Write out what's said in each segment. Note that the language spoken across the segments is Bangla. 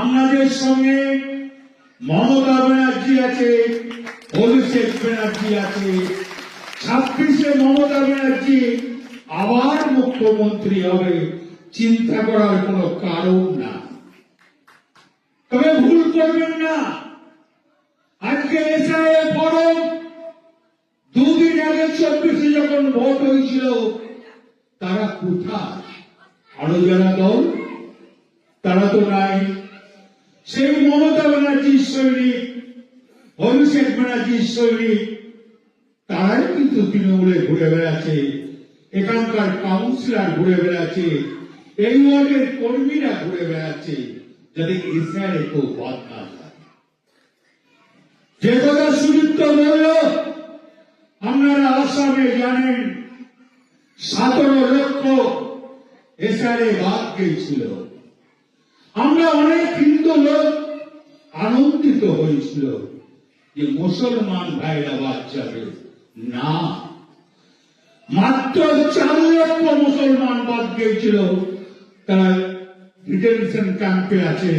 আপনাদের সঙ্গে মমতা ব্যানার্জি আছে, অভিষেক ব্যানার্জি আছে, ছাব্বিশে মমতা ব্যানার্জি আবার মুখ্যমন্ত্রী হবে, চিন্তা করার কোন কারণ না। তবে ভুল করবেন না। আজকে এসআইএ ফরম দুদিন আগে চব্বিশে যখন ভোট হয়েছিল, তারা কোথায়? আরও যারা দল, তারা তো নাই। সেই মমতা ব্যানার্জির সৈনিক অভিষেক ব্যানার্জির সৈনিক তারাই কিন্তু তৃণমূলে ঘুরে বেড়াচ্ছে। এখানকার কাউন্সিলর ঘুরে বেড়াচ্ছে। এই ওয়ার্ডের কর্মীরা ঘুরে বেড়াচ্ছে, যাতে এসআরে কেউ বাদ না যে কথা সুযুক্ত বলল, আপনারা আসামে জানেন, সতেরো লক্ষ এসআরে বাদ গিয়েছিল। আমরা অনেক হিন্দু লোক আনন্দিত হয়েছিল যে মুসলমান ভাইরা যাবে না। মাত্র চার লক্ষ মুসলমান বাদ গিয়েছিল। তারা ডিটেনশন ক্যাম্পে আছে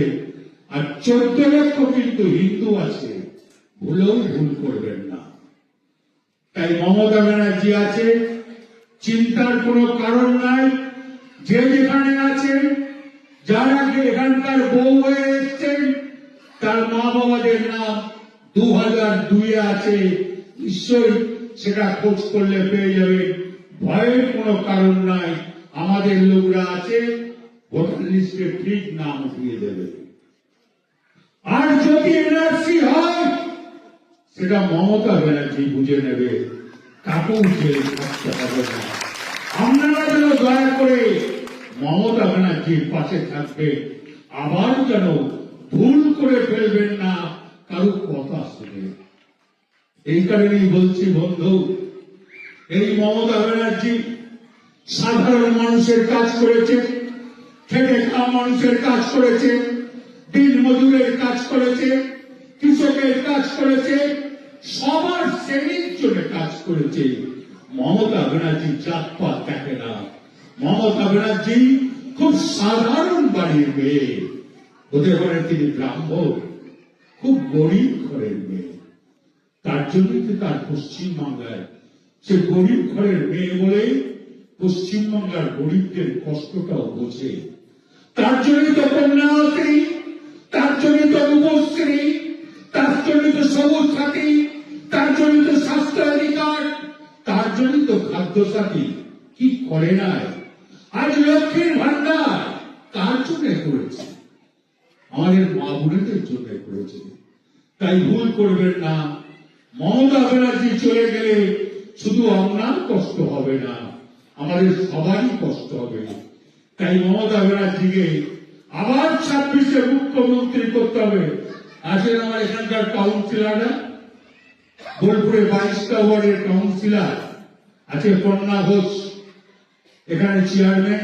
আর চোদ্দ লক্ষ কিন্তু হিন্দু আছে। ভুলেও ভুল করবেন না। তাই মমতা ব্যানার্জি আছে, চিন্তার কোনো কারণ নাই। যে যেখানে আছেন যারা এখানকার বউ হয়ে এসছেন, তার মা বাবাদের নাম দু হাজার দুইয়ে আছে। নিশ্চয়ই সেটা খোঁজ করলে পেয়ে যাবে। ভয়ের কোনো কারণ নাই। আমাদের লোকরা আছে, ভোটার লিস্টে ঠিক নাম উঠিয়ে দেবে। আর যদি এনআরসি হয়, সেটা মমতা ব্যানার্জি বুঝে নেবে। কাকেও জেলে থাকতে হবে না। আপনারা যেন দয়া করে মমতা ব্যানার্জির পাশে থাকবে আবার যেন ভুল করে ফেলবেন না, কারও কথা শুনে। এই কারণেই বলছি, বন্ধু, এই মমতা ব্যানার্জি সাধারণ মানুষের কাজ করেছে, খেটে খাওয়া মানুষের কাজ করেছে, দিন মজুরের কাজ করেছে, কৃষকের কাজ করেছে, সবার শ্রেণির জন্য কাজ করেছে। মমতা ব্যানার্জি জাতপাত দেখে না। মমতা ব্যানার্জি খুব সাধারণ বাড়ির মেয়ে। হতে পারে তিনি ব্রাহ্মণ, খুব গরিব ঘরের মেয়ে। তার জন্যই তো তার পশ্চিমবাংলায় সে গরিব ঘরের মেয়ে বলে পশ্চিমবাংলার গরিবদের কষ্টটাও বোঝে। তার জন্য তো কন্যাশ্রী, তার জন্য তো রূপশ্রী, তার জন্য তো সবুজ সাথী তার জন্য তো স্বাস্থ্য অধিকার, তার জন্য তো খাদ্য সাথী কি করে নাই? আজ লক্ষ্মীর ভান্ডার তার জন্য করেছে? আমাদের মা বোনেদের জন্য করেছে। তাই ভুল করবেন না। মমতা ব্যানার্জি চলে গেলে শুধু আপনার কষ্ট হবে না, আমাদের সবারই কষ্ট হবে। তাই মমতা ব্যানার্জিকে আবার ছাব্বিশে মুখ্যমন্ত্রী করতে হবে। আসেন আমার এখানকার কাউন্সিলাররা। বোলপুরে বাইশটা ওয়ার্ডের কাউন্সিলর আছে, কন্যা ঘোষ। এখানে চেয়ারম্যান